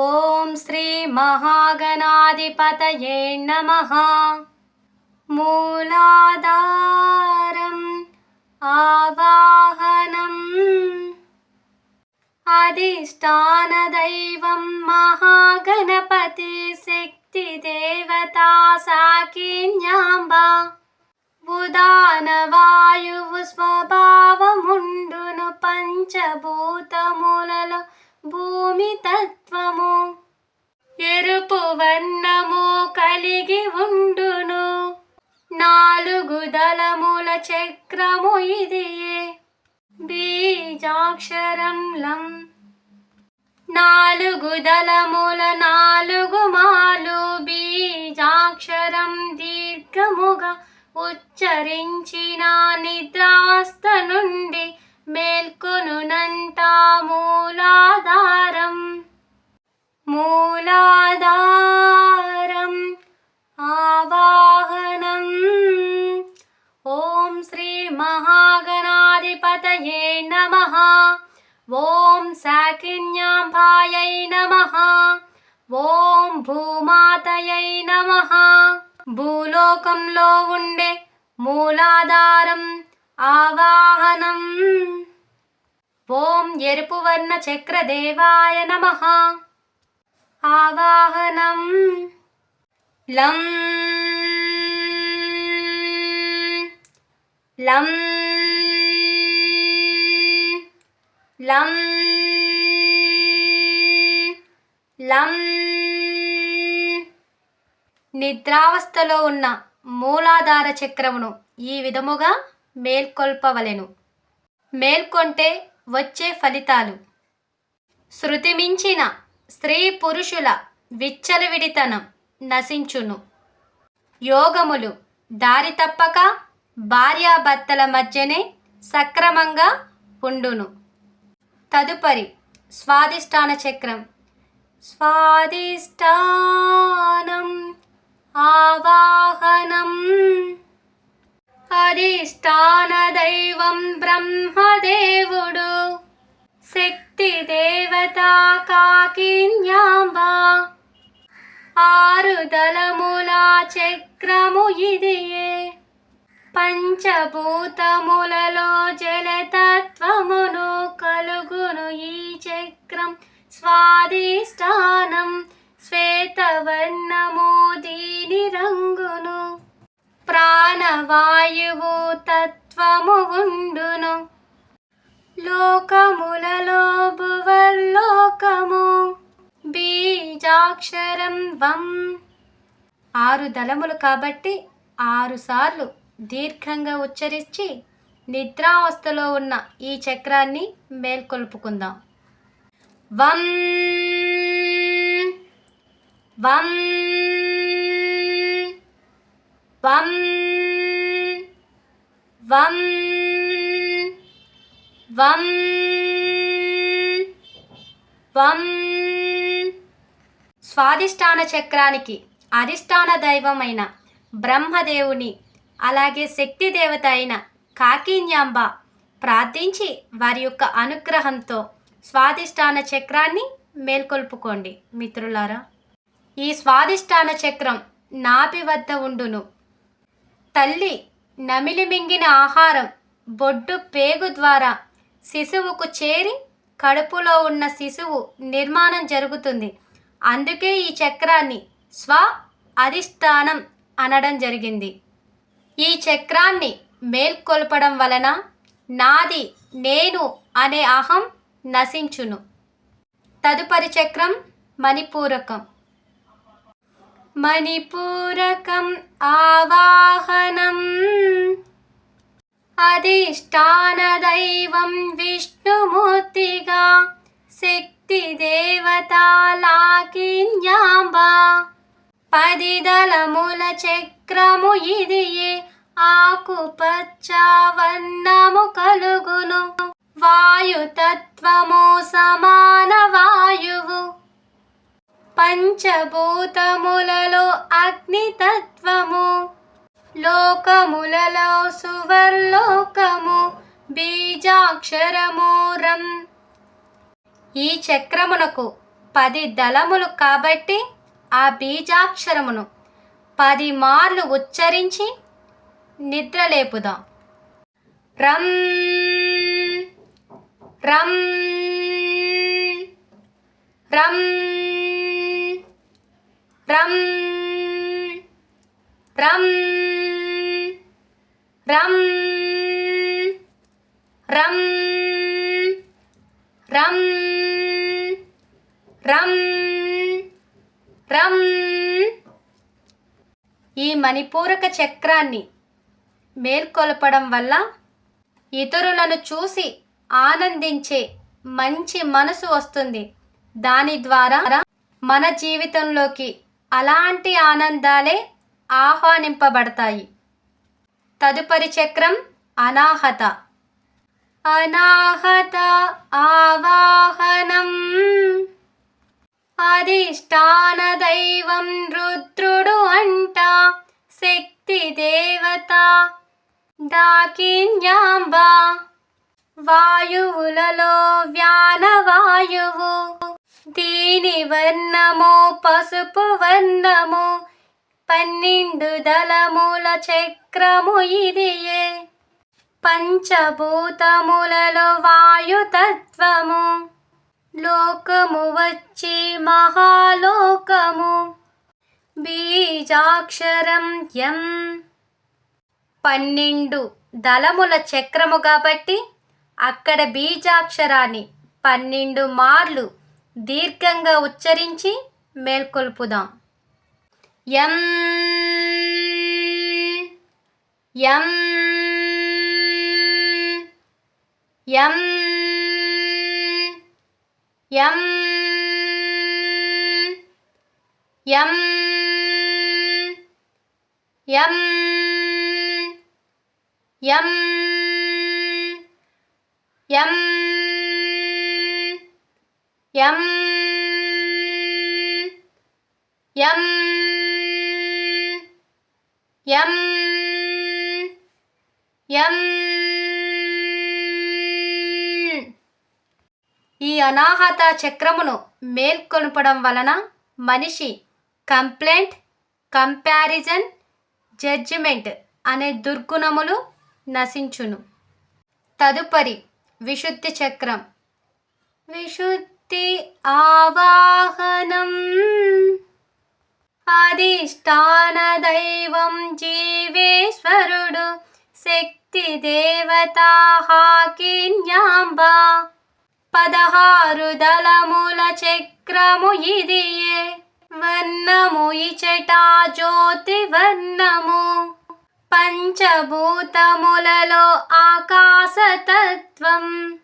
ॐ श्रीमहागणाधिपतये नमः। मूलाधारम् आवाहनम् अधिष्ठानदैवं महागणपतिशक्तिदेवता साकिन्याम्बा बुदानवायुस्वभावमुण्डुनु पञ्चभूतमूललो భూమి తత్వము ఎరుపు వర్ణము కలిగి ఉండును. నాలుగు దళముల చక్రము ఇదియే. బీజాక్షరం లం నాలుగు దళముల నాలుగు మాలు. బీజాక్షరం దీర్ఘముగా ఉచ్చరించిన నిద్రాస్త నుండి మేల్కొనునంట మూలాధారం. మూలాధారం ఆవాహనం. ఓం శ్రీ మహాగణాధిపతయే నమ. ఓం శాకిన్యాంభాయై నమ. ఓం భూమాతయై నమ. భూలోకంలో ఉండే మూలాధారం. ఆవాహనం. ఓం ఎరుపు వర్ణ చక్రదేవాయ నమ. ఆవాహనం. లం. లం. లం. లం. నిద్రావస్థలో ఉన్న మూలాధార చక్రమును ఈ విధముగా మేల్కొల్పవలెను. మేల్కొంటే వచ్చే ఫలితాలు. శృతిమించిన స్త్రీ పురుషుల విచ్చలవిడితనం నశించును. యోగములు దారి తప్పక భార్యాభర్తల మధ్యనే సక్రమంగా ఉండును. తదుపరి స్వాదిష్టాన చక్రం. స్వాదిష్టానం ఆవాహనం స్థాన దైవం బ్రహ్మదేవుడు. శక్తి దేవత కాకిన్యాంబ ఆరు దళముల చక్రము ఇదియే. పంచభూతములలో జలతత్వమును కలుగును ఈ చక్రం స్వాదిష్టానం శ్వేతవర్ణము దీని రంగును ప్రాణవాయువు తత్వము ఉండును. లోకములలో భువర్లోకము బీజాక్షరం వం. ఆరు దళములు కాబట్టి ఆరు సార్లు దీర్ఘంగా ఉచ్చరించి నిద్రావస్థలో ఉన్న ఈ చక్రాన్ని మేల్కొల్పుకుందాం. వం. వం. వం వం వం వం స్వాధిష్టాన చక్రానికి అధిష్టాన దైవమైన బ్రహ్మదేవుని అలాగే శక్తి దేవత అయిన కాకిన్యాంబ ప్రార్థించి వారి యొక్క అనుగ్రహంతో స్వాధిష్టాన చక్రాన్ని మేల్కొల్పుకోండి మిత్రులారా. ఈ స్వాధిష్టాన చక్రం నాభి వద్ద ఉండును. తల్లి నమిలి మింగిన ఆహారం బొడ్డు పేగు ద్వారా శిశువుకు చేరి కడుపులో ఉన్న శిశువు నిర్మాణం జరుగుతుంది. అందుకే ఈ చక్రాన్ని స్వ అధిష్టానం అనడం జరిగింది. ఈ చక్రాన్ని మేల్కొల్పడం వలన నాది నేను అనే అహం నశించును. తదుపరి చక్రం మణిపూరకం. మణిపూరకం ఆవాహనం అధిష్టానదైవం విష్ణుమూర్తిగా శక్తి దేవతాలాకిన్యాంబ పదిదళముల చక్రము ఇదియే ఆకుపచ్చ కలుగును వాయుతత్వము సమాన పంచభూతములలో అగ్నితత్వము లోకములలో సువర్లోకము బీజాక్షరమూరం. ఈ చక్రమునకు పది దళములు కాబట్టి ఆ బీజాక్షరమును పది మార్లు ఉచ్చరించి నిద్రలేపుదాం. రం రం రం. రం రం రం రం రం రం రం ఈ మణిపూరక చక్రాన్ని మేల్కొల్పడం వల్ల ఇతరులను చూసి ఆనందించే మంచి మనసు వస్తుంది. దాని ద్వారా మన జీవితంలోకి అలాంటి ఆనందాలే ఆహ్వానింపబడతాయి. తదుపరి చక్రం అనాహత. అనాహత ఆవాహనం. అధిష్టాన దైవం రుద్రుడు అంట శక్తి దేవత. దాకిన్యాంబ వాయువులలో వ్యాన వాయువు. దీని వర్ణము పసుపు వర్ణము. పన్నెండు దళముల చక్రము ఇదియే. పంచభూతములలో వాయుతత్వము లోకము వచ్చి మహాలోకము. బీజాక్షరం ఎం. పన్నెండు దళముల చక్రము కాబట్టి అక్కడ బీజాక్షరాన్ని పన్నెండు మార్లు దీర్ఘంగా ఉచ్చరించి మేల్కొల్పుదాం. ఎం ఎం ఎం ఎం ఎం ఎం ఎం ఎం ఎం ఎం ఎం ఎం. ఈ అనాహత చక్రమును మేల్కొల్పడం వలన మనిషి కంప్లైంట్ కంపారిజన్ జడ్జిమెంట్ అనే దుర్గుణములు నశించును. తదుపరి విశుద్ధి చక్రం. విశుద్ధి ఆవాహనం. అధిష్టాన దైవం జీవేశ్వరుడు శక్తి దేవత హాకిన్యాంబ పదహారు దళముల చక్రము ఇదియే వర్ణము ఇచటా జ్యోతి వర్ణము. పంచభూతములలో ఆకాశతత్వం.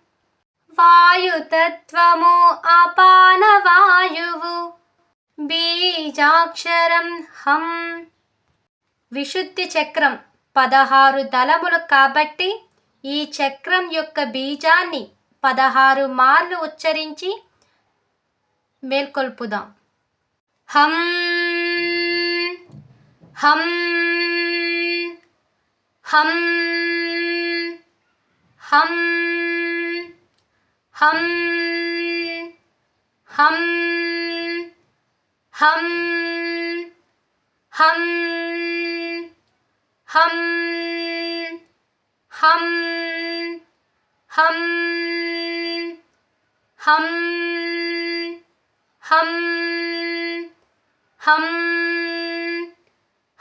వాయుతత్వము అపాన వాయువు బీజాక్షరం హం విశుద్ధి చక్రం పదహారు దళములు కాబట్టి ఈ చక్రం యొక్క బీజాన్ని పదహారు మార్లు ఉచ్చరించి మేల్కొల్పుదాం. హం హం హం హం హం హం హం హం హం హం హం హం హం హం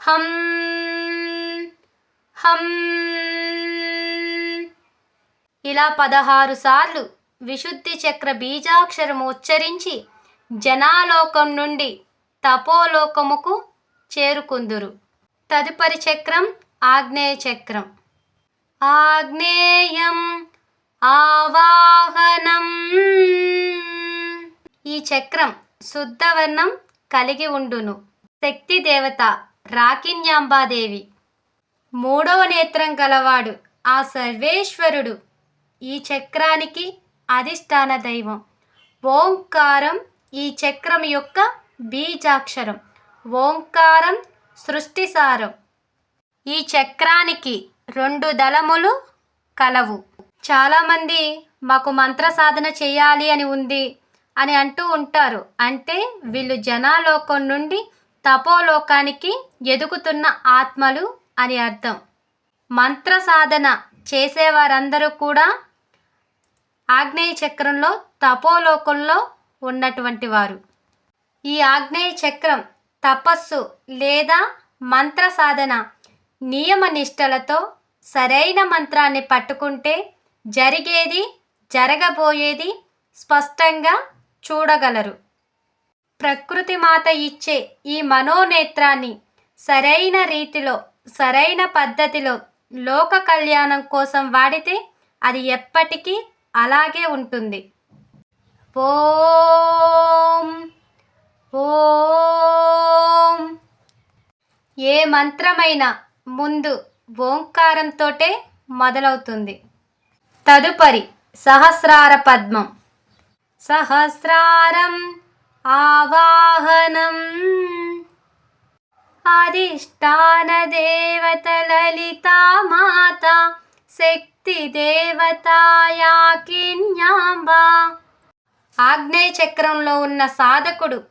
హం హం ఇలా పదహారు సార్లు విశుద్ధి చక్ర బీజాక్షరము ఉచ్చరించి జనాలోకం నుండి తపోలోకముకు చేరుకుందురు. తదుపరి చక్రం ఆగ్నేయ చక్రం. ఆగ్నేయం ఆవాహనం. ఈ చక్రం శుద్ధవర్ణం కలిగి ఉండును. శక్తి దేవత రాకిన్యాంబాదేవి మూడవ నేత్రం గలవాడు ఆ సర్వేశ్వరుడు. ఈ చక్రానికి అధిష్టాన దైవం. ఓంకారం ఈ చక్రం యొక్క బీజాక్షరం. ఓంకారం సృష్టిసారం ఈ చక్రానికి రెండు దళములు కలవు. చాలామంది మాకు మంత్ర సాధన చేయాలి అని ఉంది అని అంటూ ఉంటారు. అంటే వీళ్ళు జనాలోకం నుండి తపోలోకానికి ఎదుగుతున్న ఆత్మలు అని అర్థం. మంత్ర సాధన చేసేవారందరూ కూడా ఆగ్నేయ చక్రంలో తపోలోకంలో ఉన్నటువంటి వారు. ఈ ఆగ్నేయ చక్రం తపస్సు లేదా మంత్ర సాధన నియమ నిష్టలతో సరైన మంత్రాన్ని పట్టుకుంటే జరిగేది జరగబోయేది స్పష్టంగా చూడగలరు. ప్రకృతి మాత ఇచ్చే ఈ మనోనేత్రాన్ని సరైన రీతిలో సరైన పద్ధతిలో లోక కళ్యాణం కోసం వాడితే అది ఎప్పటికీ అలాగే ఉంటుంది. ఓం ఓం ఏ మంత్రమైనా ముందు ఓంకారంతోటే మొదలవుతుంది. తదుపరి సహస్రార పద్మం. సహస్రారం ఆవాహనం. అధిష్టాన దేవత లలితా మాత శక్తి దేవతాయాకిన్యాంబ ఆగ్నేయ చక్రంలో ఉన్న సాధకుడు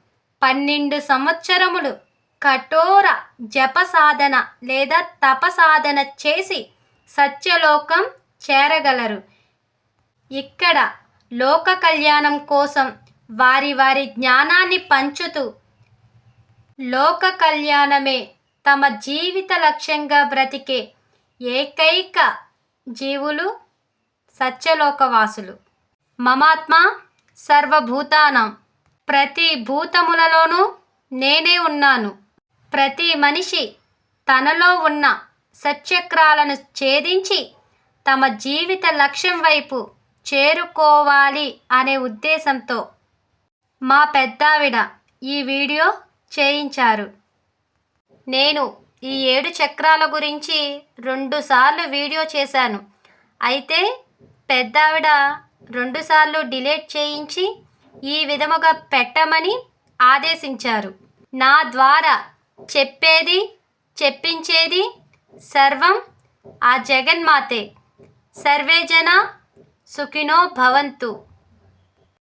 పన్నెండు సంవత్సరములు కఠోర జప సాధన లేదా తప సాధన చేసి సత్యలోకం చేరగలరు. ఇక్కడ లోక కళ్యాణం కోసం వారి వారి జ్ఞానాన్ని పంచుతూ లోక కళ్యాణమే తమ జీవిత లక్ష్యంగా బ్రతికే ఏకైక జీవులు సత్యలోకవాసులు. మమాత్మ సర్వభూతానం. ప్రతి భూతములలోనూ నేనే ఉన్నాను. ప్రతి మనిషి తనలో ఉన్న సత్యక్రాలను ఛేదించి తమ జీవిత లక్ష్యం వైపు చేరుకోవాలి అనే ఉద్దేశంతో మా పెద్దావిడ ఈ వీడియో చేయించారు. నేను ఈ ఏడు చక్రాల గురించి రెండుసార్లు వీడియో చేశాను. అయితే పెద్దావిడ రెండుసార్లు డిలీట్ చేయించి ఈ విధముగా పెట్టమని ఆదేశించారు. నా ద్వారా చెప్పేది చెప్పించేది సర్వం ఆ జగన్మాతే. సర్వేజన సుఖినో భవంతు.